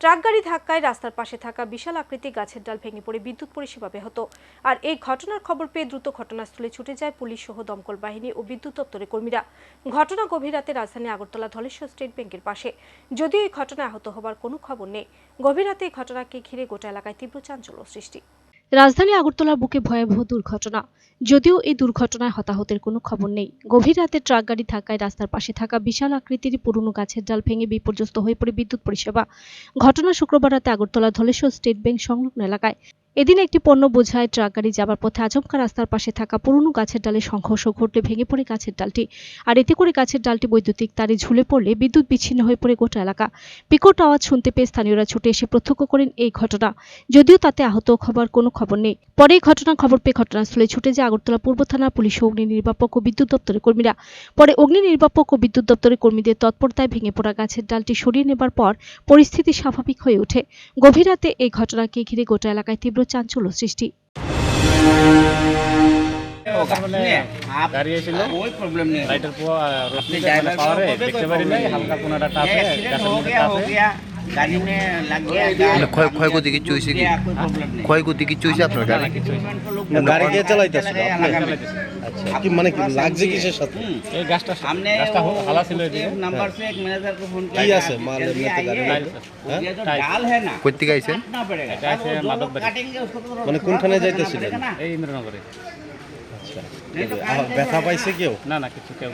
Truck গাড়ি ধাক্কায় রাস্তার পাশে থাকা বিশাল আকৃতি গাছের ডাল ভেঙে পড়ে বিদ্যুৎ পরিষেবা ব্যাহত। আর এই ঘটনার খবর পেয়ে দ্রুত ঘটনাস্থলে ছুটে যায় পুলিশ সহ দমকল বাহিনী ও বিদ্যুৎ দপ্তরের কর্মীরা। ঘটনা গভীর রাতে রাজধানী আগরতলা ধলেশ্বর স্টেট ব্যাংকের পাশে। যদিও এই ঘটনায় আহত হবার কোনো খবর নেই, গভীর রাতে এই ঘটনাকে ঘিরে গোটা এলাকায় তীব্র চাঞ্চল্য সৃষ্টি। রাজধানী আগরতলার বুকে ভয়াবহ দুর্ঘটনা। যদিও এই দুর্ঘটনায় হতাহতের কোনো খবর নেই। গভীর রাতে ট্রাক গাড়ি থাকায় রাস্তার পাশে থাকা বিশাল আকৃতির পুরনো গাছের ডাল ভেঙে বিপর্যস্ত হয়ে পড়ে বিদ্যুৎ পরিষেবা। ঘটনা শুক্রবার রাতে আগরতলা ধলেশ্বর স্টেট ব্যাংক সংলগ্ন এলাকায়। এদিন একটি পণ্য বোঝায় ট্রাক গাড়ি যাবার পথে আচমকা রাস্তার পাশে থাকা পুরনো গাছের ডালে সংঘর্ষ ঘটলে ভেঙে পড়ে গাছের ডালটি। আর এতে করে গাছের ডালটি বৈদ্যুতিক তারে ঝুলে পড়লে বিদ্যুৎ বিচ্ছিন্ন হয়ে পড়ে গোটা এলাকা। বিকট আওয়াজ শুনতে পেয়ে স্থানীয়রা ছুটে এসে প্রত্যক্ষ করেন এই ঘটনা। যদিও তাতে আহত হবার কোনো খবর নেই। পরে এই ঘটনার খবর পেয়ে ঘটনাস্থলে ছুটে যায় আগরতলা পূর্ব থানা পুলিশ অগ্নি নির্বাপক ও বিদ্যুৎ দপ্তরের কর্মীরা। পরে অগ্নি নির্বাপক ও বিদ্যুৎ দপ্তরের কর্মীদের তৎপরতায় ভেঙে পড়া গাছের ডালটি সরিয়ে নেবার পর পরিস্থিতি স্বাভাবিক হয়ে ওঠে। গভীর রাতে এই ঘটনাকে ঘিরে গোটা এলাকায় তীব্র চাঞ্চল্য সৃষ্টি। দাঁড়িয়েছিল। লাইটার পাওয়ারে দেখতে পারি নাই হালকা एक्सीडेंट গাছের हो মধ্যে गया हो টাপে गया गाड़ी में लग गया মানে ক্ষয় ক্ষয়ক্ষতি কিছু হয়েছে কি गया कोई प्रॉब्लम नहीं ক্ষয়ক্ষতি কিছু হয়েছে আপনার গাড়ি গাড়ি কে চালাইতেছিল আপনি চালাইতেছে। আচ্ছা কি মানে কি লাগছে কিসের সাথে এই গাছটা हमने গাছটা वो হালা ছিল এদিকে एक नंबर से एक मैनेजर को फोन কি किया আছে মাল जल्दी এমনিতে গাড়ি आइए। টাইলস वो ये जो टाइल्स। डाल है ना কই থেকে আইছেন काटना पड़ेगा এটা আছে वो जो लोग মাধববাড়ি। काटेंगे उसको तो মানে কোনখানে যাইতেছিলেন? ना এই ইন্দ্রনগরে আচ্ছা ব্যথা পাইছে কেউ? না না কিছু কেউ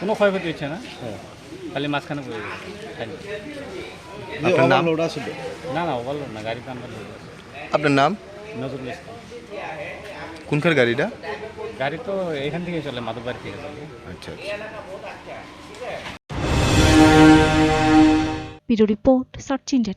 কোনো ক্ষয়ক্ষতি হচ্ছে না? হ্যাঁ। খালি মাঝখানে পড়ে গেছে। নাম? লোড আছে না না ওভারলোড না গাড়ির নাম আপনার নাম? নজরুল ইসলাম। কোনখান গাড়িটা? গাড়ি তো এখান থেকে চলে মাধববাড়ি থেকে চলে। আচ্ছা আচ্ছা। Bureau report search India